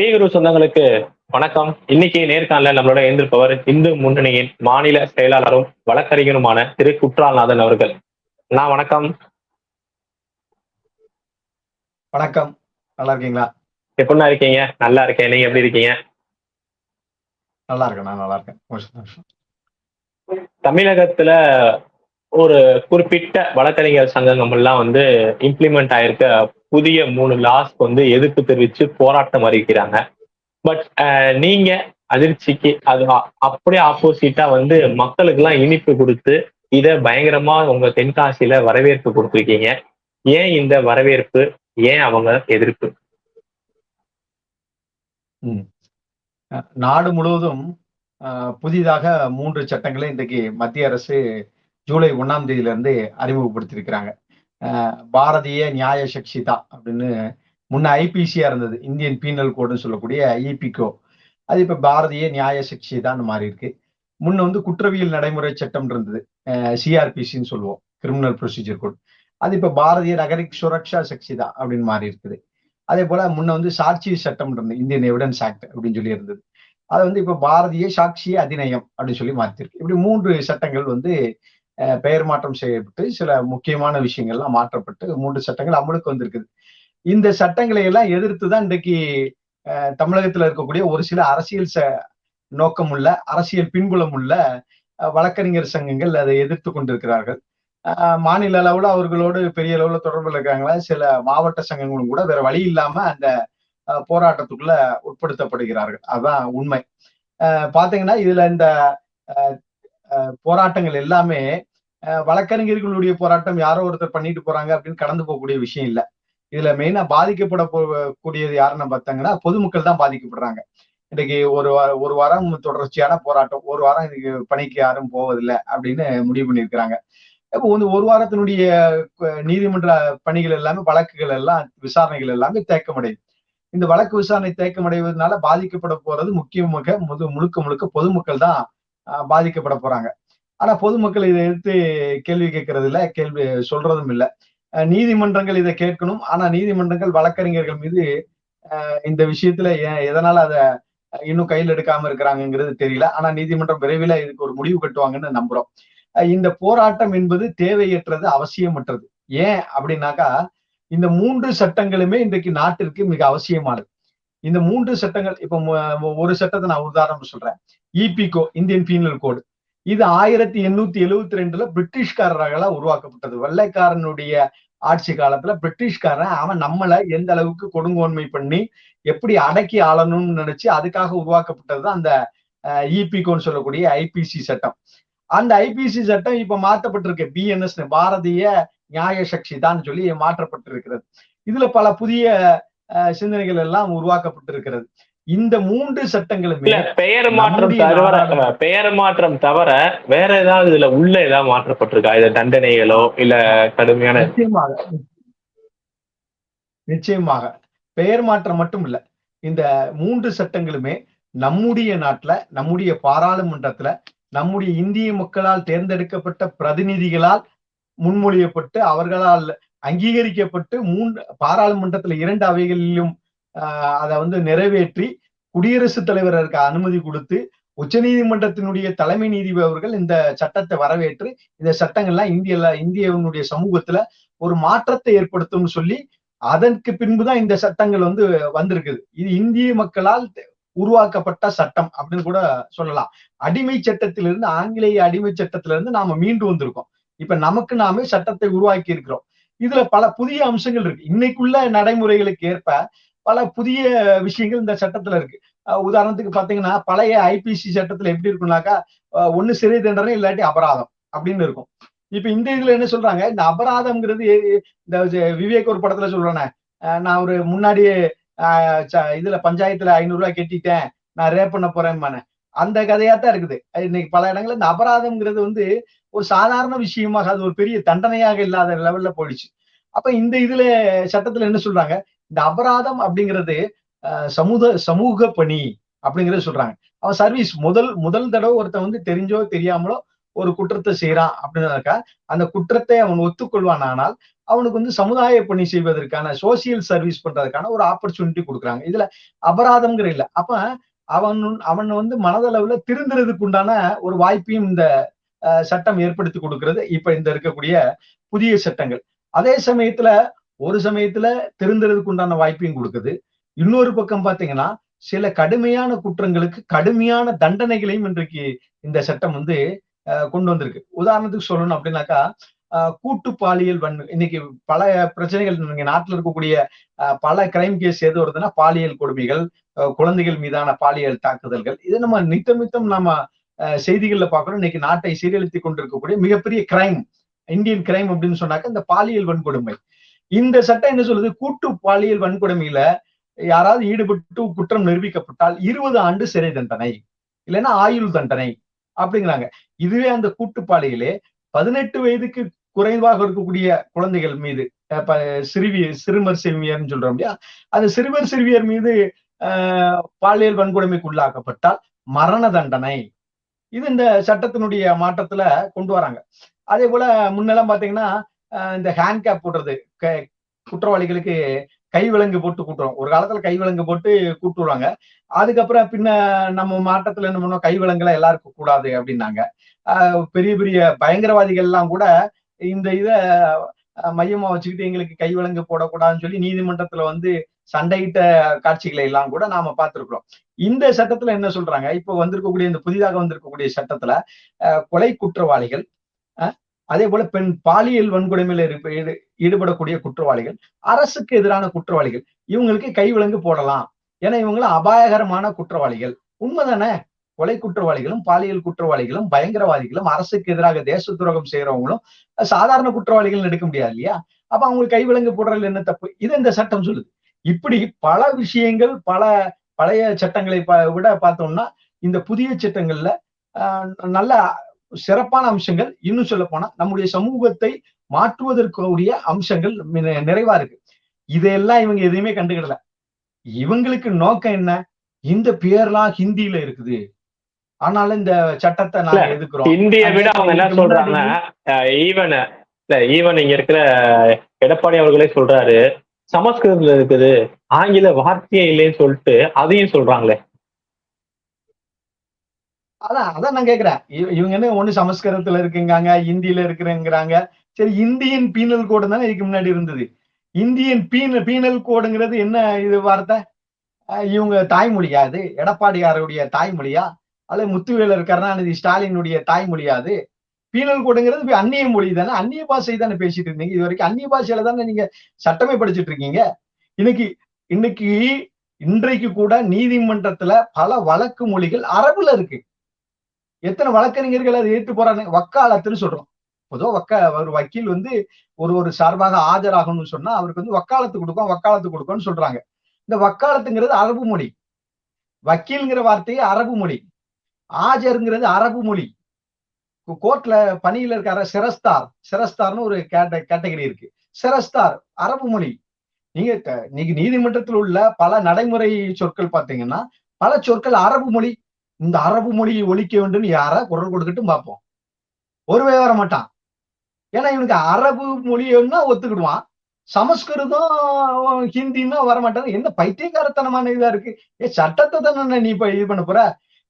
பீகுரு சொந்தங்களுக்கு வணக்கம். இன்னைக்கு நேர்காணல நம்மளோட எழுந்திருப்பவர் இந்து முன்னணியின் மாநில செயலாளரும் வழக்கறிஞருமான திரு குற்றால்நாதன் அவர்கள். நான் வணக்கம். வணக்கம். நல்லா இருக்கீங்களா? எப்படின்னா இருக்கீங்க? நல்லா இருக்கேன். நீங்க எப்படி இருக்கீங்க? நல்லா இருக்கேன். நான் நல்லா இருக்கேன். தமிழகத்துல ஒரு குறிப்பிட்ட வழக்கறிஞர் சங்கங்கள் எல்லாம் வந்து இம்ப்ளிமெண்ட் ஆயிருக்க. புதிய மூணு லாஸ்க்கு வந்து எதிர்ப்பு தெரிவிச்சு போராட்டம் அறிவிக்கிறாங்க. பட் நீங்க அதிர்ச்சிக்கு அது அப்படியே ஆப்போசிட்டா வந்து மக்களுக்கு எல்லாம் இனிப்பு கொடுத்து இத பயங்கரமா உங்க தென்காசியில வரவேற்பு கொடுத்துருக்கீங்க. ஏன் இந்த வரவேற்பு? ஏன் அவங்க எதிர்ப்பு? நாடு முழுவதும் புதிதாக மூன்று சட்டங்களை இன்றைக்கு மத்திய அரசு ஜூலை ஒண்ணாம் தேதியிலிருந்து அறிமுகப்படுத்தியிருக்கிறாங்க. பாரதிய நியாய சக்ஷிதா அப்படின்னு முன்ன ஐபிசியா இருந்தது. இந்தியன் பீனல் கோடுன்னு சொல்லக்கூடிய இபிகோ அது இப்ப பாரதிய நியாய சக்ஷிதான்னு மாறி இருக்கு முன்ன வந்து குற்றவியல் நடைமுறை சட்டம் இருந்தது. சிஆர்பிசின்னு சொல்லுவோம். கிரிமினல் ப்ரொசீஜர் கோட் அது இப்ப பாரதிய நகரிக் சுரக்ஷா சக்ஷிதா அப்படின்னு மாறி இருக்குது அதே போல முன்ன வந்து சாட்சி சட்டம் இருந்தது. இந்தியன் எவிடன்ஸ் ஆக்ட் அப்படின்னு சொல்லி இருந்தது. அது வந்து இப்ப பாரதிய சாட்சிய அதிநயம் அப்படின்னு சொல்லி மாத்திருக்கு இப்படி மூன்று சட்டங்கள் வந்து பெயர் மாற்றம் செய்யப்பட்டு சில முக்கியமான விஷயங்கள்லாம் மாற்றப்பட்டு மூன்று சட்டங்கள் அமலுக்கு வந்திருக்குது. இந்த சட்டங்களை எல்லாம் எதிர்த்து தான் இன்றைக்கு தமிழகத்துல இருக்கக்கூடிய ஒரு சில அரசியல் ச நோக்கம் உள்ள அரசியல் பின்புலம் உள்ள வழக்கறிஞர் சங்கங்கள் அதை எதிர்த்து கொண்டிருக்கிறார்கள். மாநில அளவுல அவர்களோடு பெரிய அளவுல தொடர்புல இருக்காங்களா? சில மாவட்ட சங்கங்களும் கூட வேற வழி இல்லாம அந்த போராட்டத்துக்குள்ள உட்படுத்தப்படுகிறார்கள். அதுதான் உண்மை. அஹ், பாத்தீங்கன்னா இதுல இந்த அஹ், போராட்டங்கள் எல்லாமே வழக்கறிஞர்களுடைய போராட்டம் யாரோ ஒருத்தர் பண்ணிட்டு போறாங்க அப்படின்னு கடந்து போகக்கூடிய விஷயம் இல்ல. இதுல மெயினா பாதிக்கப்பட கூடியது யாருன்னு பார்த்தாங்கன்னா பொதுமக்கள் தான் பாதிக்கப்படுறாங்க. இன்னைக்கு ஒரு வார- ஒரு வாரம் தொடர்ச்சியான போராட்டம் ஒரு வாரம் இதுக்கு பணிக்கு யாரும் போவதில்லை அப்படின்னு முடிவு பண்ணியிருக்கிறாங்க. இப்போ வந்து ஒரு வாரத்தினுடைய நீதிமன்ற பணிகள் எல்லாமே வழக்குகள் எல்லாம் விசாரணைகள் எல்லாமே தேக்கமடையுது இந்த வழக்கு விசாரணை தேக்கமடைவதனால பாதிக்கப்பட போறது முக்கியமாக முழுக்க முழுக்க பொதுமக்கள் தான் பாதிக்கப்பட போறாங்க. ஆனா பொதுமக்கள் இதை எடுத்து கேள்வி கேட்கறது இல்ல கேள்வி சொல்றதும் இல்லை. நீதிமன்றங்கள் இதை கேட்கணும். ஆனா நீதிமன்றங்கள் வழக்கறிஞர்கள் மீது இந்த விஷயத்துல ஏன் எதனால அதை இன்னும் கையில் எடுக்காம இருக்கிறாங்கங்கிறது தெரியல. ஆனா நீதிமன்றம் விரைவில் இதுக்கு ஒரு முடிவு கட்டுவாங்கன்னு நம்புறோம். இந்த போராட்டம் என்பது தேவையற்றது அவசியமற்றது. ஏன் அப்படின்னாக்கா இந்த மூன்று சட்டங்களுமே இன்றைக்கு நாட்டிற்கு மிக அவசியமானது. இந்த மூன்று சட்டங்கள் இப்ப ஒரு சட்டத்தை நான் உதாரணம் சொல்றேன். இபிகோ இந்தியன் பீனல் கோடு இது ஆயிரத்தி எண்ணூத்தி எழுவத்தி ரெண்டுல பிரிட்டிஷ்காரர்களா உருவாக்கப்பட்டது. வெள்ளைக்காரனுடைய ஆட்சி காலத்துல பிரிட்டிஷ்காரன் அவன் நம்மளை எந்த அளவுக்கு கொடுங்கோன்மை பண்ணி எப்படி அடக்கி ஆளணும்னு நினைச்சு அதுக்காக உருவாக்கப்பட்டது அந்த இபிகோன்னு சொல்லக்கூடிய ஐபிசி சட்டம். அந்த ஐபிசி சட்டம் இப்ப மாற்றப்பட்டிருக்கு. பிஎன்எஸ் பாரதிய நியாய சக்தி தான் சொல்லி மாற்றப்பட்டிருக்கிறது. இதுல பல புதிய சிந்தனைகள் எல்லாம் உருவாக்கப்பட்டிருக்கிறது. இந்த மூன்று சட்டங்களுமே பெயர் மாற்றம் தவிர பெயர் மாற்றம் தவிர வேற ஏதாவது இதுல உள்ள ஏதாவது மாற்றப்பட்டிருக்கா? இது தண்டனைகளோ இல்ல கடுமையான நிச்சயமாக. நிச்சயமாக. பெயர் மாற்றம் மட்டும் இல்ல. இந்த மூன்று சட்டங்களுமே நம்முடைய நாட்டுல நம்முடைய பாராளுமன்றத்துல நம்முடைய இந்திய மக்களால் தேர்ந்தெடுக்கப்பட்ட பிரதிநிதிகளால் முன்மொழியப்பட்டு அவர்களால் அங்கீகரிக்கப்பட்டு மூன்று பாராளுமன்றத்துல இரண்டு அவைகளிலும் ஆஹ் அதை வந்து நிறைவேற்றி குடியரசுத் தலைவருக்கு அனுமதி கொடுத்து உச்சநீதிமன்றத்தினுடைய தலைமை நீதிபதி அவர்கள் இந்த சட்டத்தை வரவேற்று இந்த சட்டங்கள்லாம் இந்தியல இந்தியனுடைய சமூகத்துல ஒரு மாற்றத்தை ஏற்படுத்தும்னு சொல்லி அதற்கு பின்புதான் இந்த சட்டங்கள் வந்து வந்திருக்குது. இது இந்திய மக்களால் உருவாக்கப்பட்ட சட்டம் அப்படின்னு கூட சொல்லலாம். அடிமை சட்டத்திலிருந்து ஆங்கிலேய அடிமை சட்டத்திலிருந்து நாம மீண்டு வந்திருக்கோம். இப்ப நமக்கு நாமே சட்டத்தை உருவாக்கி இருக்கிறோம். இதுல பல புதிய அம்சங்கள் இருக்கு. இன்னைக்குள்ள நடைமுறைகளுக்கு ஏற்ப பல புதிய விஷயங்கள் இந்த சட்டத்துல இருக்கு. உதாரணத்துக்கு பாத்தீங்கன்னா பழைய ஐபிசி சட்டத்துல எப்படி இருக்கும்னாக்கா ஒண்ணு சிறை தண்டனை இல்லாட்டி அபராதம் அப்படின்னு இருக்கும். இப்ப இந்த இதுல என்ன சொல்றாங்க? இந்த அபராதம்ங்கிறது இந்த விவேக் ஒரு படத்துல சொல்றானே. நான் ஒரு முன்னாடியே இதுல பஞ்சாயத்துல ஐநூறு ரூபாய் கட்டிட்டேன். நான் ரேப் பண்ண போறேன் அந்த கதையா தான் இருக்குது இன்னைக்கு பல இடங்கள்ல இந்த அபராதம்ங்கிறது வந்து ஒரு சாதாரண விஷயமாக அது ஒரு பெரிய தண்டனையாக இல்லாத லெவல்ல போயிடுச்சு. அப்ப இந்த இதுல சட்டத்துல என்ன சொல்றாங்க? இந்த அபராதம் அப்படிங்கிறது சமூக சமூக பணி அப்படிங்கறத சொல்றாங்க. அவன் சர்வீஸ் முதல் முதல் தடவை ஒருத்தன் வந்து தெரிஞ்சோ தெரியாமலோ ஒரு குற்றத்தை செய்யறான் அப்படின்னாக்கா அந்த குற்றத்தை அவன் ஒத்துக்கொள்வானால் அவனுக்கு வந்து சமுதாய பணி செய்வதற்கான சோசியல் சர்வீஸ் பண்றதுக்கான ஒரு ஆப்பர்ச்சுனிட்டி கொடுக்குறாங்க. இதுல அபராதம்ங்கிற இல்ல. அப்ப அவன் அவன் வந்து மனதளவுல திருந்துறதுக்கு உண்டான ஒரு வாய்ப்பையும் இந்த சட்டம் ஏற்படுத்தி கொடுக்கிறது. இப்ப இந்த இருக்கக்கூடிய புதிய சட்டங்கள். அதே சமயத்துல ஒரு சமயத்துல திருந்துறதுக்கு உண்டான வாய்ப்பையும் கொடுக்குது. இன்னொரு பக்கம் பாத்தீங்கன்னா சில கடுமையான குற்றங்களுக்கு கடுமையான தண்டனைகளையும் இன்றைக்கு இந்த சட்டம் வந்து கொண்டு வந்திருக்கு. உதாரணத்துக்கு சொல்லணும் அப்படின்னாக்கா கூட்டு பாலியல் வன்மை இன்னைக்கு பல பிரச்சனைகள் நீங்க நாட்டில் இருக்கக்கூடிய பல கிரைம் கேஸ் எது வருதுன்னா பாலியல் கொடுமைகள் குழந்தைகள் மீதான பாலியல் தாக்குதல்கள். இது நம்ம நித்தம் நித்தம் நம்ம செய்திகள்ல பாக்குறோம் இன்னைக்கு நாட்டை சீரழித்து கொண்டிருக்கக்கூடிய மிகப்பெரிய கிரைம் இந்தியன் கிரைம் அப்படின்னு சொன்னாக்க இந்த பாலியல் வன்கொடுமை. இந்த சட்டம் என்ன சொல்லுது? கூட்டு பாலியல் வன்கொடுமையில யாராவது ஈடுபட்டு குற்றம் நிரூபிக்கப்பட்டால் இருபது ஆண்டு சிறை தண்டனை இல்லைன்னா ஆயுள் தண்டனை அப்படிங்கிறாங்க. இதுவே அந்த கூட்டுப்பாளையிலே பதினெட்டு வயதுக்கு குறைவாக இருக்கக்கூடிய குழந்தைகள் மீது சிறுவியர் சிறுமர் சிறுமியர்னு சொல்றோம் இல்லையா? அந்த சிறுவர் சிறுவியர் மீது பாலியல் வன்கொடுமைக்கு உள்ளாக்கப்பட்டால் மரண தண்டனை. இது இந்த சட்டத்தினுடைய மாற்றத்துல கொண்டு வராங்க. அதே போல முன்னெல்லாம் பாத்தீங்கன்னா இந்த ஹேண்ட் கேப் போடுறது குற்றவாளிகளுக்கு கை விலங்கு போட்டு கூட்டுறோம். ஒரு காலத்துல கை விலங்கு போட்டு கூட்டுருவாங்க அதுக்கப்புறம் பின்ன நம்ம மாற்றத்துல என்ன பண்ணோம் கை எல்லாருக்கும் கூடாது அப்படின்னாங்க. பெரிய பெரிய பயங்கரவாதிகள் எல்லாம் கூட இந்த இத மையமா வச்சுக்கிட்டு எங்களுக்கு கை விலங்கு போடக்கூடாதுன்னு சொல்லி நீதிமன்றத்துல வந்து சண்டையிட்ட காட்சிகளை எல்லாம் கூட நாம பார்த்திருக்கிறோம். இந்த சட்டத்துல என்ன சொல்றாங்க? இப்ப வந்திருக்கக்கூடிய இந்த புதிதாக வந்திருக்கக்கூடிய சட்டத்துல கொலை குற்றவாளிகள் அதே போல பெண் பாலியல் வன்கொடுமையில ஈடுபடக்கூடிய குற்றவாளிகள் அரசுக்கு எதிரான குற்றவாளிகள் இவங்களுக்கு கைவிலங்கு போடலாம். ஏன்னா இவங்களும் அபாயகரமான குற்றவாளிகள். உண்மைதானே? கொலை குற்றவாளிகளும் பாலியல் குற்றவாளிகளும் பயங்கரவாதிகளும் அரசுக்கு எதிராக தேச துரோகம் செய்யறவங்களும் சாதாரண குற்றவாளிகள் எடுக்க முடியாது இல்லையா? அப்ப அவங்களுக்கு கைவிலங்கு போடுறதுல என்ன தப்பு? இது இந்த சட்டம் சொல்லுது. இப்படி பல விஷயங்கள் பல பழைய சட்டங்களை விட பார்த்தோம்னா இந்த புதிய சட்டங்கள்ல நல்ல சிறப்பான அம்சங்கள் இன்னும் சொல்ல போனா நம்முடைய சமூகத்தை மாற்றுவதற்குரிய அம்சங்கள் நிறைவா இருக்கு. இதையெல்லாம் இவங்க எதையுமே கண்டுக்கிடல. இவங்களுக்கு நோக்கம் என்ன? இந்த பேர்லாம் ஹிந்தியில இருக்குது. ஆனாலும் இந்த சட்டத்தை நாங்க எதுக்குறோம் இந்திய விட அவங்க என்ன சொல்றாங்க ஈவன் ஈவன் இங்க இருக்கிற எடப்பாடி அவர்களே சொல்றாரு சமஸ்கிருதத்துல இருக்குது ஆங்கில வார்த்தையே இல்லைன்னு சொல்லிட்டு அதையும் சொல்றாங்களே. அதான் அதான் நான் கேக்குறேன். இவங்க என்ன ஒண்ணு சமஸ்கிருதத்துல இருக்குங்காங்க இந்தியில இருக்கிறேங்கிறாங்க. சரி இந்தியன் பீனல் கோடு தானே இதுக்கு முன்னாடி இருந்தது. இந்தியன் பீனல் பீனல் கோடுங்கிறது என்ன இது வார்த்தை? இவங்க தாய்மொழியா அது? எடப்பாடியாருடைய தாய்மொழியா? அல்லது முத்துவேலர் கருணாநிதி ஸ்டாலினுடைய தாய்மொழியா அது? பீனல் கோடுங்கிறது அந்நிய மொழி தானே அந்நிய பாஷை தானே பேசிட்டு இருந்தீங்க. இது வரைக்கும் அந்நிய பாஷையில தானே நீங்க சட்டமே படிச்சுட்டு இருக்கீங்க. இன்னைக்கு இன்னைக்கு இன்றைக்கு கூட நீதிமன்றத்துல பல வழக்கு மொழிகள் அரபுல இருக்கு. எத்தனை வழக்கறிஞர்கள் அதை ஏற்று போறாங்க? வக்காலத்துன்னு சொல்றோம். பொதுவாக வக்க ஒரு வக்கீல் வந்து ஒரு ஒரு சார்பாக ஆஜராகணும்னு சொன்னா அவருக்கு வந்து வக்காலத்து கொடுக்கும் வக்காலத்து கொடுக்கும்னு சொல்றாங்க. இந்த வக்காலத்துங்கிறது அரபு மொழி. வக்கீல்ங்கிற வார்த்தையே அரபு மொழி. ஆஜருங்கிறது அரபு மொழி. கோர்ட்ல பணியில இருக்கார சிரஸ்தார். சிரஸ்தார்னு ஒரு கேட்டகரி இருக்கு. சிரஸ்தார் அரபு மொழி. நீங்க நீங்க நீதிமன்றத்தில் உள்ள பல நடைமுறை சொற்கள் பாத்தீங்கன்னா பல சொற்கள் அரபு மொழி. இந்த அரபு மொழியை ஒழிக்க வேண்டும் யாரா? குரல் கொடுக்கட்டும் பார்ப்போம் ஒருவே வர மாட்டான் ஏன்னா இவனுக்கு அரபு மொழியன்னா ஒத்துக்கிடுவான். சமஸ்கிருதம் ஹிந்தின்னா வரமாட்டான். என்ன பைத்தியக்காரத்தனமான இதா இருக்கு? ஏ சட்டத்தை தானே நீ இப்ப இது பண்ண போற?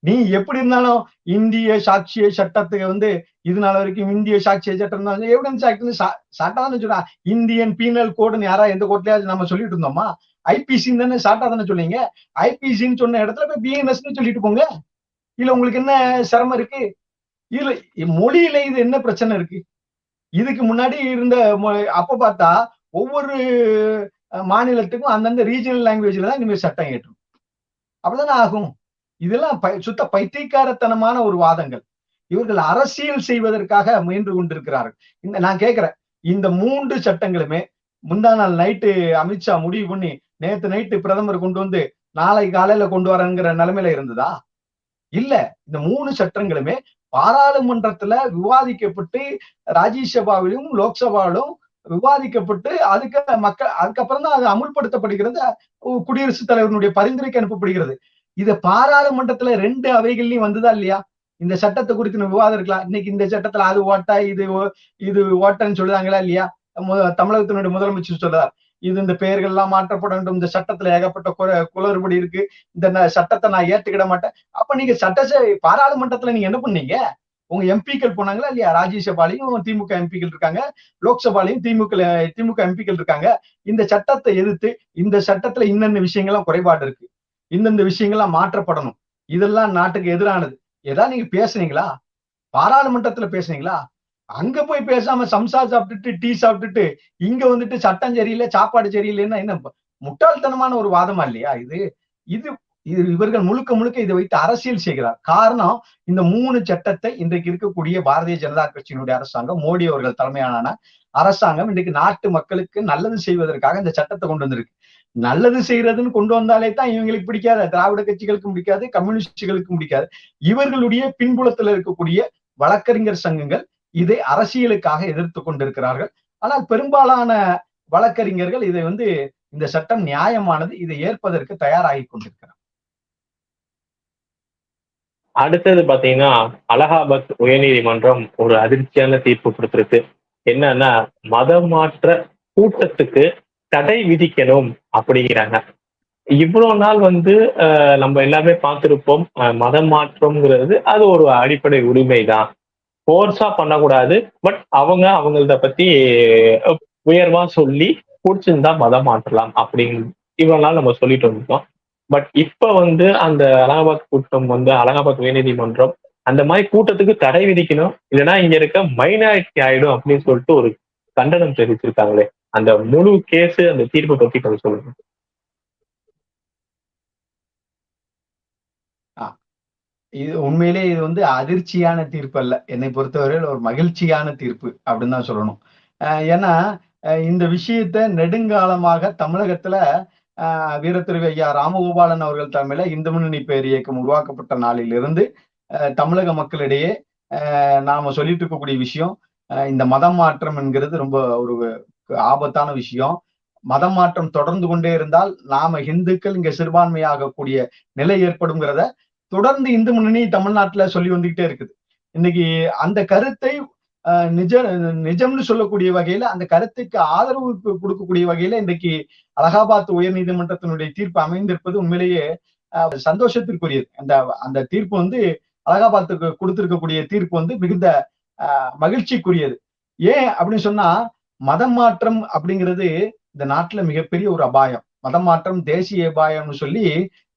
நீ எப்படி இருந்தாலும் இந்திய சாட்சிய சட்டத்துக்கு வந்து இது நாள் வரைக்கும் இந்திய சாட்சிய சட்டம் தான் எவிடன்ஸ் ஆக்ட்னு சாட்டாதானே சொல்றா. இந்தியன் பீனல் கோடுன்னு யாரா எந்த கோர்ட்லயாவது நம்ம சொல்லிட்டு இருந்தோமா? ஐபிசின்னு தானே சாட்டா தானே சொல்லிங்க ஐபிசின்னு சொன்ன இடத்துல போய் பிஎன்எஸ்ன்னு சொல்லிட்டு போங்க. இல்ல உங்களுக்கு என்ன சிரமம் இருக்கு? இதுல மொழியில இது என்ன பிரச்சனை இருக்கு? இதுக்கு முன்னாடி இருந்த அப்ப பார்த்தா ஒவ்வொரு மாநிலத்துக்கும் அந்தந்த ரீஜனல் லாங்குவேஜ்ல தான் இனிமேல் சட்டம் ஏற்றும் அப்படிதானே ஆகும்? இதெல்லாம் சுத்த பைத்தியக்காரத்தனமான ஒரு வாதங்கள். இவர்கள் அரசியல் செய்வதற்காக முயன்று கொண்டிருக்கிறார்கள். இந்த நான் கேட்கிறேன் இந்த மூன்று சட்டங்களுமே முந்தா நாள் நைட்டு அமித்ஷா முடிவு பண்ணி நேத்து நைட்டு பிரதமர் கொண்டு வந்து நாளை காலையில கொண்டு வரங்கிற நிலைமையில இருந்ததா? இல்ல இந்த மூணு சட்டங்களுமே பாராளுமன்றத்துல விவாதிக்கப்பட்டு ராஜ்யசபாவிலும் லோக்சபாவிலும் விவாதிக்கப்பட்டு அதுக்கு மக்கள் அதுக்கப்புறம் தான் அது அமுல்படுத்தப்படுகிறது குடியரசுத் தலைவருடைய பரிந்துரைக்கு அனுப்பப்படுகிறது. இது பாராளுமன்றத்துல ரெண்டு அவைகள்லயும் வந்ததா இல்லையா? இந்த சட்டத்தை குறித்து விவாதம் இருக்கலாம். இன்னைக்கு இந்த சட்டத்துல அது ஓட்டா இது ஓ- இது ஓட்டன்னு சொல்லுதாங்களா இல்லையா? தமிழகத்தினுடைய முதலமைச்சர் சொல்றார். இது இந்த பெயர்கள் எல்லாம் மாற்றப்பட வேண்டும். இந்த சட்டத்துல ஏகப்பட்ட குற- குளறுபடி இருக்கு. இந்த சட்டத்தை நான் ஏத்துக்கிட மாட்டேன். அப்ப நீங்க சட்ட பாராளுமன்றத்துல நீங்க என்ன பண்ணீங்க? உங்க எம்பிக்கள் போனாங்களா இல்லையா? ராஜ்யசபாலையும் திமுக எம்பிக்கள் இருக்காங்க. லோக்சபாலையும் திமுக திமுக எம்பிக்கள் இருக்காங்க. இந்த சட்டத்தை எதிர்த்து இந்த சட்டத்துல இன்னென்ன விஷயங்கள்லாம் குறைபாடு இருக்கு? இந்தந்த விஷயங்கள்லாம் மாற்றப்படணும். இதெல்லாம் நாட்டுக்கு எதிரானது. ஏதாவது நீங்க பேசுனீங்களா? பாராளுமன்றத்துல பேசுனீங்களா? அங்க போய் பேசாம சம்சா சாப்பிட்டுட்டு டீ சாப்பிட்டுட்டு இங்க வந்துட்டு சட்டம் சரியில்லை சாப்பாடு சரியில்லைன்னா என்ன? முட்டாள்தனமான ஒரு வாதமா இல்லையா இது? இது இது இவர்கள் முழுக்க முழுக்க இதை வைத்து அரசியல் செய்கிறார். காரணம் இந்த மூணு சட்டத்தை இன்றைக்கு இருக்கக்கூடிய பாரதிய ஜனதா கட்சியினுடைய அரசாங்கம் மோடி அவர்கள் தலைமையான அரசாங்கம் இன்றைக்கு நாட்டு மக்களுக்கு நல்லது செய்வதற்காக இந்த சட்டத்தை கொண்டு வந்திருக்கு. நல்லது செய்யறதுன்னு கொண்டு வந்தாலே தான் இவங்களுக்கு பிடிக்காது. திராவிட கட்சிகளுக்கும் பிடிக்காது கம்யூனிஸ்டுகளுக்கு பிடிக்காது. இவர்களுடைய பின்புலத்துல இருக்கக்கூடிய வழக்கறிஞர் சங்கங்கள் இதை அரசியலுக்காக எதிர்த்து கொண்டிருக்கிறார்கள். ஆனால் பெரும்பாலான வழக்கறிஞர்கள் இதை வந்து இந்த சட்டம் நியாயமானது இதை ஏற்பதற்கு தயாராகி கொண்டிருக்கிறார். அடுத்தது பாத்தீங்கன்னா அலகாபாத் உயர்நீதிமன்றம் ஒரு அதிர்ச்சியான தீர்ப்பு கொடுத்திருக்கு. என்னன்னா மதமாற்ற கூட்டத்துக்கு தடை விதிக்கணும். அப்படிங்கிறாங்க. இவ்வளவு நாள் வந்து நம்ம எல்லாமே பார்த்திருப்போம் மதம் மாற்றம்ங்கிறது அது ஒரு அடிப்படை உரிமை தான் ஃபோர்ஸா பண்ணக்கூடாது பட் அவங்க அவங்களத பத்தி உயர்வா சொல்லி பிடிச்சிருந்தா மதம் மாற்றலாம் அப்படின்னு இவ்வளவு நாள் நம்ம சொல்லிட்டு இருந்தோம் பட் இப்ப வந்து அந்த அலகாபாத் கூட்டம் வந்து அலகாபாத் உயர்நீதிமன்றம் அந்த மாதிரி கூட்டத்துக்கு தடை விதிக்கணும். இல்லைன்னா இங்க இருக்க மைனாரிட்டி ஆயிடும் அப்படின்னு சொல்லிட்டு ஒரு கண்டனம் தெரிவிச்சிருக்காங்களே. அந்த முழு கேஸ் அந்த தீர்ப்பை பத்தி கொஞ்சம் சொல்லுங்க. இது உண்மையிலே இது வந்து அதிர்ச்சியான தீர்ப்பு அல்ல. என்னை பொறுத்தவரையில் ஒரு மகிழ்ச்சியான தீர்ப்பு அப்படின்னு தான் சொல்லணும். ஏன்னா இந்த விஷயத்த நெடுங்காலமாக தமிழகத்துல அஹ் ஐயா ராமகோபாலன் அவர்கள் தலைமையில இந்து முன்னணி பேர் இயக்கம் உருவாக்கப்பட்ட நாளிலிருந்து தமிழக மக்களிடையே நாம சொல்லிட்டு இருக்கக்கூடிய விஷயம் இந்த மதம் மாற்றம் என்கிறது ரொம்ப ஒரு ஆபத்தான விஷயம். மதம் மாற்றம் தொடர்ந்து கொண்டே இருந்தால் நாம இந்துக்கள் இங்க சிறுபான்மையாகக்கூடிய நிலை ஏற்படுங்கிறத தொடர்ந்து இந்து முன்னணி தமிழ்நாட்டுல சொல்லி வந்துகிட்டே இருக்குது. இன்னைக்கு அந்த கருத்தை அஹ், நிஜ நிஜம்னு சொல்லக்கூடிய வகையில அந்த கருத்துக்கு ஆதரவு கொடுக்கக்கூடிய வகையில இன்றைக்கு அலகாபாத் உயர்நீதிமன்றத்தினுடைய தீர்ப்பு அமைந்திருப்பது உண்மையிலேயே சந்தோஷத்திற்குரியது. அந்த அந்த தீர்ப்பு வந்து அலகாபாத்துக்கு கொடுத்திருக்கக்கூடிய தீர்ப்பு வந்து மிகுந்த அஹ், மகிழ்ச்சிக்குரியது. ஏன் அப்படின்னு சொன்னா மதம் மாற்றம் அப்படிங்கிறது இந்த நாட்டுல மிகப்பெரிய ஒரு அபாயம். மதம் மாற்றம் தேசிய அபாயம்னு சொல்லி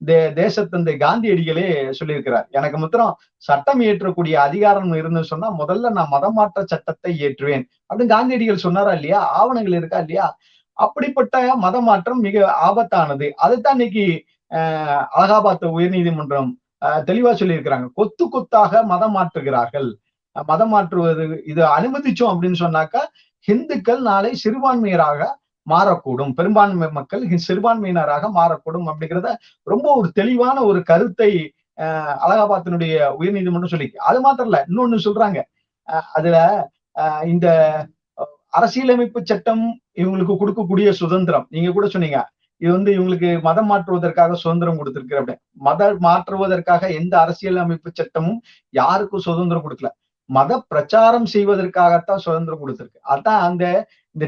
தே தேசத்தந்தை காந்தியடிகளே சொல்லியிருக்கிறார். எனக்கு மாத்திரம் சட்டம் இயற்றக்கூடிய அதிகாரம் இருந்து சொன்னா முதல்ல நான் மதம் மாற்ற சட்டத்தை இயற்றுவேன். அப்படின்னு காந்தியடிகள் சொன்னாரா இல்லையா? ஆவணங்கள் இருக்கா இல்லையா? அப்படிப்பட்ட மதம் மாற்றம் மிக ஆபத்தானது. அதைத்தான் இன்னைக்கு அஹ் அலகாபாத் உயர்நீதிமன்றம் அஹ் தெளிவா சொல்லியிருக்கிறாங்க. கொத்து கொத்தாக மதம் மாற்றுகிறார்கள். மதம் மாற்றுவது இது அனுமதிச்சோம் அப்படின்னு சொன்னாக்கா ஹிந்துக்கள் நாளை சிறுபான்மையராக மாறக்கூடும். பெரும்பான்மை மக்கள் சிறுபான்மையினராக மாறக்கூடும் அப்படிங்கிறத ரொம்ப ஒரு தெளிவான ஒரு கருத்தை அஹ் அலகாபாத்தினுடைய உயர்நீதிமன்றம் சொல்லி அது மாத்திரம் இல்ல இன்னொன்னு சொல்றாங்க. அஹ் அதுல இந்த அரசியலமைப்பு சட்டம் இவங்களுக்கு கொடுக்கக்கூடிய சுதந்திரம் நீங்க கூட சொன்னீங்க. இது வந்து இவங்களுக்கு மதம் மாற்றுவதற்காக சுதந்திரம் கொடுத்திருக்கு அப்படி. மதம் மாற்றுவதற்காக எந்த அரசியலமைப்பு சட்டமும் யாருக்கும் சுதந்திரம் கொடுக்கல. மத பிரச்சாரம் செய்வதற்காகத்தான் சுதந்திரம் கொடுத்திருக்கு. அதான் அந்த இந்த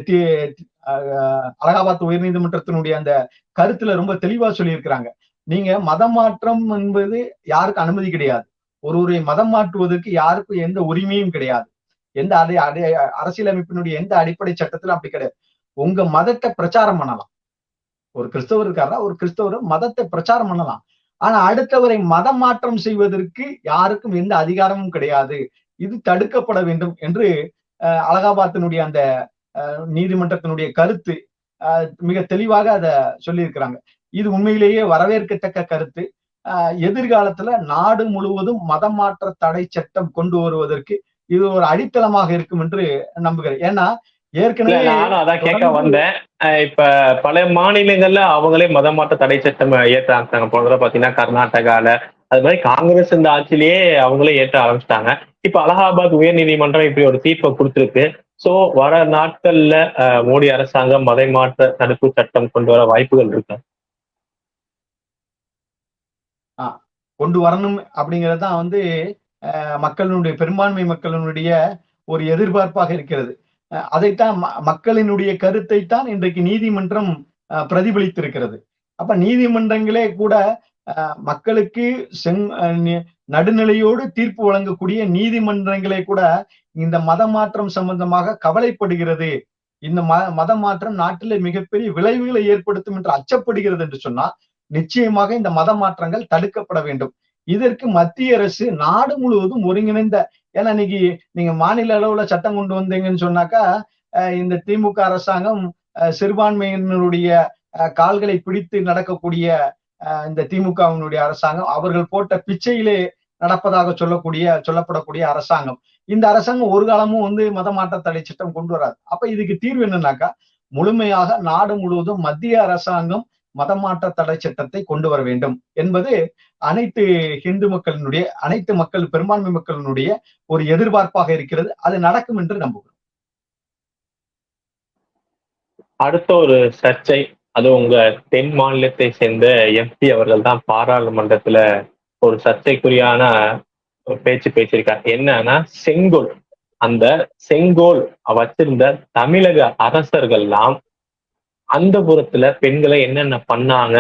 அலகாபாத் உயர் அலகாபாத் உயர்நீதிமன்றத்தினுடைய அந்த கருத்துல ரொம்ப தெளிவா சொல்லியிருக்கிறாங்க. நீங்க மதம் மாற்றம் என்பது யாருக்கும் அனுமதி கிடையாது. ஒருவரை மதம் மாற்றுவதற்கு யாருக்கும் எந்த உரிமையும் கிடையாது. எந்த அதை அடை அரசியலமைப்பினுடைய எந்த அடிப்படை சட்டத்திலும் அப்படி கிடையாது. உங்க மதத்தை பிரச்சாரம் பண்ணலாம். ஒரு கிறிஸ்தவர் இருக்காரா ஒரு கிறிஸ்தவர் மதத்தை பிரச்சாரம் பண்ணலாம். ஆனா அடுத்தவரை மதம் மாற்றம் செய்வதற்கு யாருக்கும் எந்த அதிகாரமும் கிடையாது. இது தடுக்கப்பட வேண்டும் என்று அலகாபாத்தினுடைய அந்த நீதிமன்றத்தினுடைய கருத்து மிக தெளிவாக அதை சொல்லியிருக்கிறாங்க. இது உண்மையிலேயே வரவேற்கத்தக்க கருத்து. எதிர்காலத்துல நாடு முழுவதும் மதம் மாற்ற தடை சட்டம் கொண்டு வருவதற்கு இது ஒரு அடித்தளமாக இருக்கும் என்று நம்புகிறேன். ஏன்னா ஏற்கனவே நானும் அதான் கேட்க வந்தேன். இப்ப பல மாநிலங்கள்ல அவங்களே மதம் மாற்ற தடை சட்டம் ஏற்ற ஆரம்பிச்சாங்க போன தடவை பாத்தீங்கன்னா கர்நாடகால அது மாதிரி காங்கிரஸ் இந்த ஆட்சியிலேயே அவங்களே ஏற்ற ஆரம்பிச்சிட்டாங்க. இப்ப அலகாபாத் உயர்நீதிமன்றம் இப்படி ஒரு தீர்ப்பை கொடுத்திருக்கு. சோ வர நாட்கள்ல மோடி அரசாங்கம் மதை மாற்ற தடுப்பு சட்டம் கொண்டு வர வாய்ப்புகள் இருக்கு? கொண்டு வரணும் அப்படிங்கிறது தான் வந்து மக்களினுடைய பெரும்பான்மை மக்களினுடைய ஒரு எதிர்பார்ப்பாக இருக்கிறது. அதைத்தான் மக்களினுடைய கருத்தை தான் இன்றைக்கு நீதிமன்றம் பிரதிபலித்திருக்கிறது. அப்ப நீதிமன்றங்களே கூட மக்களுக்கு செங் நடுநிலையோடு தீர்ப்பு வழங்கக்கூடிய நீதிமன்றங்களே கூட இந்த மத மாற்றம் சம்பந்தமாக கவலைப்படுகிறது. இந்த ம மத மாற்றம் நாட்டிலே மிகப்பெரிய விளைவுகளை ஏற்படுத்தும் என்று அச்சப்படுகிறது என்று சொன்னால் நிச்சயமாக இந்த மத மாற்றங்கள் தடுக்கப்பட வேண்டும். இதற்கு மத்திய அரசு நாடு முழுவதும் ஒருங்கிணைந்த ஏன்னா இன்னைக்கு நீங்க மாநில அளவுல சட்டம் கொண்டு வந்தீங்கன்னு சொன்னாக்கா இந்த திமுக அரசாங்கம் சிறுபான்மையினருடைய கால்களை பிடித்து நடக்கக்கூடிய இந்த திமுகவினுடைய அரசாங்கம் அவர்கள் போட்ட பிச்சையிலே நடப்பதாக சொல்லக்கூடிய சொல்லப்படக்கூடிய அரசாங்கம். இந்த அரசாங்கம் ஒரு காலமும் வந்து மத மாற்ற தடை சட்டம் கொண்டு வராது. அப்ப இதுக்கு தீர்வு என்னன்னாக்கா முழுமையாக நாடு முழுவதும் மத்திய அரசாங்கம் மதமாற்ற தடை சட்டத்தை கொண்டு வர வேண்டும். என்பது அனைத்து ஹிந்து மக்களினுடைய அனைத்து மக்கள் பெரும்பான்மை மக்களினுடைய ஒரு எதிர்பார்ப்பாக இருக்கிறது. அது நடக்கும் என்று நம்புகிறோம். அடுத்த ஒரு சர்ச்சை அது உங்க தென் மாநிலத்தை சேர்ந்த எம்பி அவர்கள் தான் பாராளுமன்றத்துல ஒரு சர்ச்சைக்குரியான பேச்சு பேசியிருக்காரு. என்னன்னா செங்கோல் அந்த செங்கோல் வச்சிருந்த தமிழக அரசர்கள்லாம் அந்த புறத்துல பெண்களை என்னென்ன பண்ணாங்க?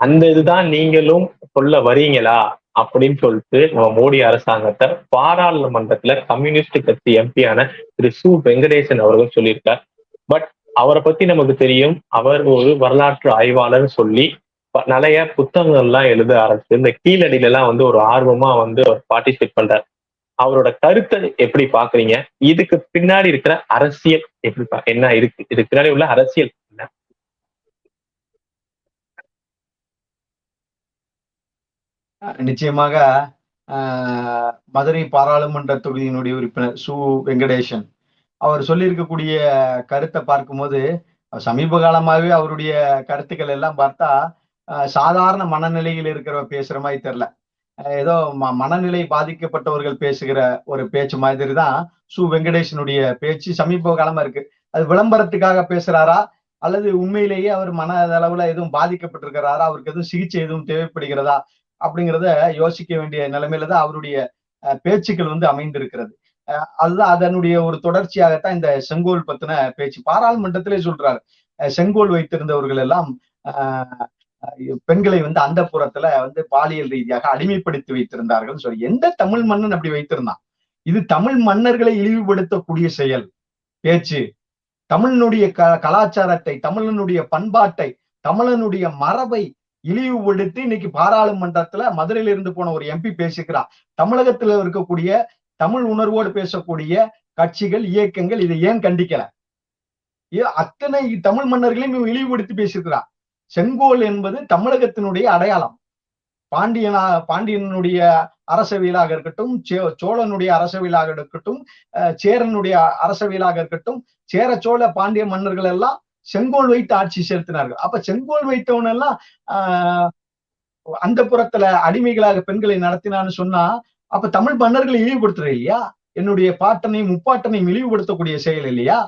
அந்த இதுதான் நீங்களும் சொல்ல வரீங்களா? அப்படின்னு சொல்லிட்டு நம்ம மோடி அரசாங்கத்தை பாராளுமன்றத்துல கம்யூனிஸ்ட் கட்சி எம்பியான திரு சு. வெங்கடேசன் அவர்கள் சொல்லியிருக்கார். பட் அவரை பத்தி நமக்கு தெரியும். அவர் ஒரு வரலாற்று ஆய்வாளர் சொல்லி நிறைய புத்தகங்கள் எல்லாம் எழுத ஆரம்பிச்சு இந்த கீழடியில எல்லாம் வந்து ஒரு ஆர்வமா வந்து அவர் பார்ட்டிசிபேட் பண்றாரு. அவரோட கருத்தை எப்படி பாக்குறீங்க? இதுக்கு பின்னாடி இருக்கிற அரசியல் எப்படி என்ன இருக்கு? இதுக்கு பின்னாடி உள்ள அரசியல் என்ன? நிச்சயமாக மதுரை பாராளுமன்ற தொகுதியினுடைய உறுப்பினர் சு வெங்கடேசன். அவர் சொல்லியிருக்கக்கூடிய கருத்தை பார்க்கும்போது சமீப காலமாகவே அவருடைய கருத்துக்கள் எல்லாம் பார்த்தா சாதாரண மனநிலையில் இருக்கிறவ பேசுற மாதிரி தெரில ஏதோ மனநிலை பாதிக்கப்பட்டவர்கள் பேசுகிற ஒரு பேச்சு மாதிரி தான் சு வெங்கடேசனுடைய பேச்சு சமீப காலமா இருக்கு. அது விளம்பரத்துக்காக பேசுறாரா? அல்லது உண்மையிலேயே அவர் மன அளவுல எதுவும் பாதிக்கப்பட்டிருக்கிறாரா? அவருக்கு எதுவும் சிகிச்சை எதுவும் தேவைப்படுகிறதா? அப்படிங்கிறத யோசிக்க வேண்டிய நிலைமையில தான் அவருடைய பேச்சுக்கள் வந்து அமைந்திருக்கிறது. அதுதான் அதனுடைய ஒரு தொடர்ச்சியாகத்தான் இந்த செங்கோல் பத்தின பேச்சு. பாராளுமன்றத்திலே சொல்றாரு. செங்கோல் வைத்திருந்தவர்கள் எல்லாம் பெண்களை வந்து அந்த புறத்துல வந்து பாலியல் ரீதியாக அடிமைப்படுத்தி வைத்திருந்தார்கள். சொல்லி எந்த தமிழ் மன்னன் அப்படி வைத்திருந்தான்? இது தமிழ் மன்னர்களை இழிவுபடுத்தக்கூடிய செயல் பேச்சு. தமிழனுடைய க கலாச்சாரத்தை தமிழனுடைய பண்பாட்டை தமிழனுடைய மரபை இழிவுபடுத்தி இன்னைக்கு பாராளுமன்றத்துல மதுரையில இருந்து போன ஒரு எம்பி பேசிக்கிறான் தமிழகத்துல இருக்கக்கூடிய தமிழ் உணர்வோடு பேசக்கூடிய கட்சிகள் இயக்கங்கள் இதை ஏன் கண்டிக்கல? அத்தனை தமிழ் மன்னர்களையும் இழிவுபடுத்தி பேசியிருக்கிறார் செங்கோல் என்பது தமிழகத்தினுடைய அடையாளம். பாண்டியனா பாண்டியனுடைய அரசவியலாக இருக்கட்டும் சோழனுடைய அரசவியலாக இருக்கட்டும் சேரனுடைய அரசவியலாக இருக்கட்டும் சேர சோழ பாண்டிய மன்னர்கள் எல்லாம் செங்கோல் வைத்து ஆட்சி செலுத்தினார்கள். அப்ப செங்கோல் வைத்தவன் எல்லாம் ஆஹ் அந்த புறத்துல அடிமைகளாக பெண்களை நடத்தினான்னு சொன்னா அப்ப தமிழ் மன்னர்களை இழிவுபடுத்துற இல்லையா? என்னுடைய பாட்டனையும் முப்பாட்டனையும் இழிவுபடுத்தக்கூடிய செயல் இல்லையா?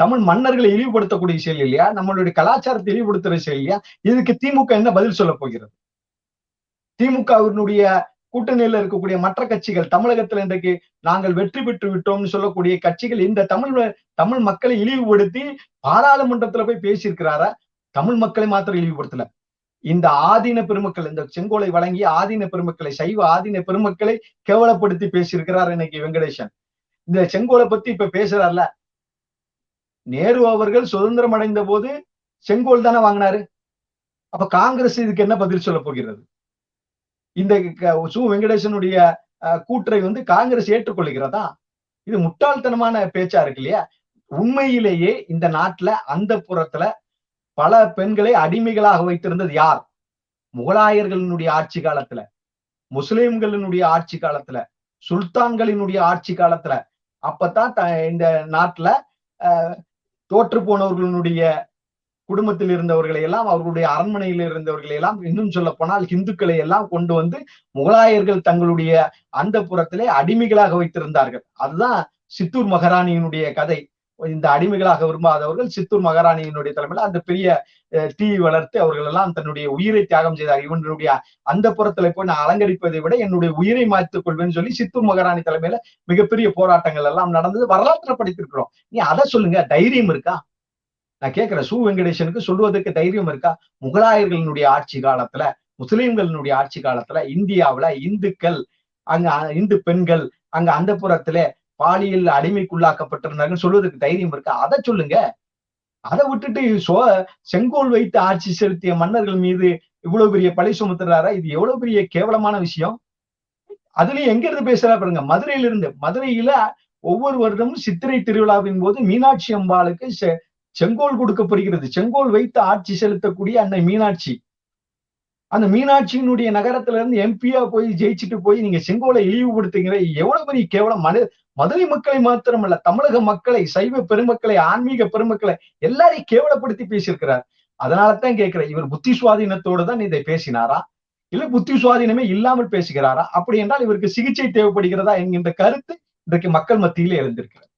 தமிழ் மன்னர்களை இழிவுபடுத்தக்கூடிய செயல் இல்லையா? நம்மளுடைய கலாச்சாரத்தை இழிவுபடுத்துற செயல் இல்லையா? இதுக்கு திமுக என்ன பதில் சொல்ல போகிறது? திமுகவினுடைய கூட்டணியில இருக்கக்கூடிய மற்ற கட்சிகள் தமிழகத்துல இன்றைக்கு நாங்கள் வெற்றி பெற்று விட்டோம்னு சொல்லக்கூடிய கட்சிகள் இந்த தமிழ் தமிழ் மக்களை இழிவுபடுத்தி பாராளுமன்றத்துல போய் பேசியிருக்கிறாரா? தமிழ் மக்களை மாத்திரம் இழிவுபடுத்தல. இந்த ஆதீன பெருமக்கள் இந்த செங்கோலை வழங்கிய ஆதீன பெருமக்களை சைவ ஆதீன பெருமக்களை கேவலப்படுத்தி பேசியிருக்கிறார் இன்னைக்கு வெங்கடேசன். இந்த செங்கோலை பத்தி இப்ப பேசுறாருல. நேரு அவர்கள் சுதந்திரம் அடைந்த போது செங்கோல் தானே வாங்கினாரு. அப்ப காங்கிரஸ் இதுக்கு என்ன பதில் சொல்ல போகிறது? இந்த சு வெங்கடேசனுடைய கூற்றை வந்து காங்கிரஸ் ஏற்றுக்கொள்கிறதா இது முட்டாள்தனமான பேச்சா இருக்கு இல்லையா? உண்மையிலேயே இந்த நாட்டுல அந்த புறத்துல பல பெண்களை அடிமைகளாக வைத்திருந்தது யார்? முகலாயர்களினுடைய ஆட்சி காலத்துல முஸ்லிம்களினுடைய ஆட்சி காலத்துல சுல்தான்களினுடைய ஆட்சி காலத்துல. அப்பதான் இந்த நாட்டுல தோற்று போனவர்களுடைய குடும்பத்தில் இருந்தவர்களை எல்லாம் அவர்களுடைய அரண்மனையில் இருந்தவர்களை எல்லாம் இன்னும் சொல்ல போனால் இந்துக்களை எல்லாம் கொண்டு வந்து முகலாயர்கள் தங்களுடைய அந்த புறத்திலே அடிமைகளாக வைத்திருந்தார்கள். அதுதான் சித்தூர் மகாராணியினுடைய கதை. இந்த அடிமைகளாக விரும்பாதவர்கள் சித்தூர் மகாராணியினுடைய தலைமையில அந்த பெரிய அஹ், தீ வளர்த்து அவர்கள் எல்லாம் தன்னுடைய உயிரை தியாகம் செய்தார் இவனுடைய அந்த புறத்துல போய் நான் அலங்கரிப்பதை விட என்னுடைய உயிரை மாற்றிக் கொள்வேன்னு சொல்லி சித்தூர் மகாராணி தலைமையில மிகப்பெரிய போராட்டங்கள் எல்லாம் நடந்தது. வரலாற்றை படித்திருக்கிறோம். நீ அதை சொல்லுங்க. தைரியம் இருக்கா? நான் கேட்கிறேன். சு. வெங்கடேசனுக்கு சொல்வதற்கு தைரியம் இருக்கா? முகலாயர்களினுடைய ஆட்சி காலத்துல முஸ்லிம்களினுடைய ஆட்சி காலத்துல இந்தியாவுல இந்துக்கள் அங்க இந்து பெண்கள் அங்க அந்த புறத்துல பாலியல் அடிமைக்குள்ளாக்கப்பட்டிருந்தாங்கன்னு சொல்வதற்கு தைரியம் இருக்கு? அதை சொல்லுங்க. அதை விட்டுட்டு சோ செங்கோல் வைத்து ஆட்சி செலுத்திய மன்னர்கள் மீது இவ்வளவு பெரிய பழி சுமத்துறாரா? இது எவ்வளவு பெரிய கேவலமான விஷயம். அதுலயும் எங்க இருந்து பேசுறா பாருங்க? மதுரையில இருந்து மதுரையில ஒவ்வொரு வருடமும் சித்திரை திருவிழாவின் போது மீனாட்சி அம்பாளுக்கு செ- செங்கோல் கொடுக்கப்படுகிறது. செங்கோல் வைத்து ஆட்சி செலுத்தக்கூடிய அன்னை மீனாட்சி. அந்த மீனாட்சியினுடைய நகரத்துல இருந்து எம்பியா போய் ஜெயிச்சுட்டு போய் நீங்க செங்கோலை இழிவுபடுத்துகிற எவ்வளவு பெரிய கேவலம். மது மதுரை மக்களை மாத்திரமல்ல தமிழக மக்களை சைவ பெருமக்களை ஆன்மீக பெருமக்களை எல்லாரையும் கேவலப்படுத்தி பேசியிருக்கிறார். அதனாலதான் கேட்கிறேன் இவர் புத்தி சுவாதீனத்தோடு தான் இதை பேசினாரா? இல்ல புத்தி சுவாதீனமே இல்லாமல் பேசுகிறாரா? அப்படி என்றால் இவருக்கு சிகிச்சை தேவைப்படுகிறதா என்கின்ற கருத்து இன்றைக்கு மக்கள் மத்தியிலே எழுந்திருக்கிறது.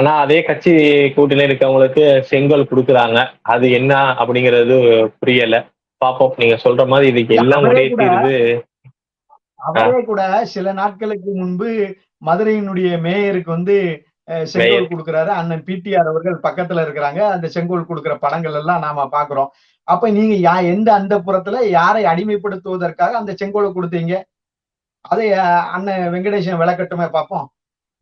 ஆனா அதே கட்சி கூட்டணியில இருக்கவங்களுக்கு செங்கோல் கொடுக்குறாங்க. அது என்ன அப்படிங்கிறது புரியல. பாப்போம். நீங்க சொல்ற மாதிரி இதுக்கு எல்லாம் ஒரே கூட- தீர்வு. அவரே கூட சில நாட்களுக்கு முன்பு மதுரையினுடைய மேயருக்கு வந்து செங்கோல். கொடுக்கிறாரு. அண்ணன் பிடிஆர் அவர்கள் பக்கத்துல இருக்கிறாங்க. அந்த செங்கோல் கொடுக்கிற படங்கள் எல்லாம் நாம பாக்குறோம். அப்ப நீங்க யா எந்த அந்த புறத்துல யாரை அடிமைப்படுத்துவதற்காக அந்த செங்கோலை கொடுத்தீங்க? அதை அண்ணன் வெங்கடேசன் விளக்கட்டுமே பார்ப்போம்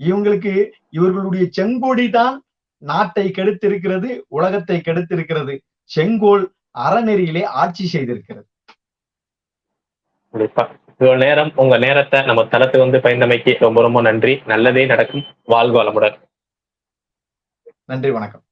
இவங்களுக்கு இவர்களுடைய செங்கோடி தான் நாட்டை கெடுத்திருக்கிறது உலகத்தை கெடுத்திருக்கிறது. செங்கோல் அறநெறியிலே ஆட்சி செய்திருக்கிறது. கண்டிப்பா. இவ்வளவு நேரம் உங்க நேரத்தை நம்ம தளத்துக்கு வந்து பயந்தமைக்கு ரொம்ப ரொம்ப நன்றி. நல்லதே நடக்கும். வாழ்க வளமுடன். நன்றி வணக்கம்.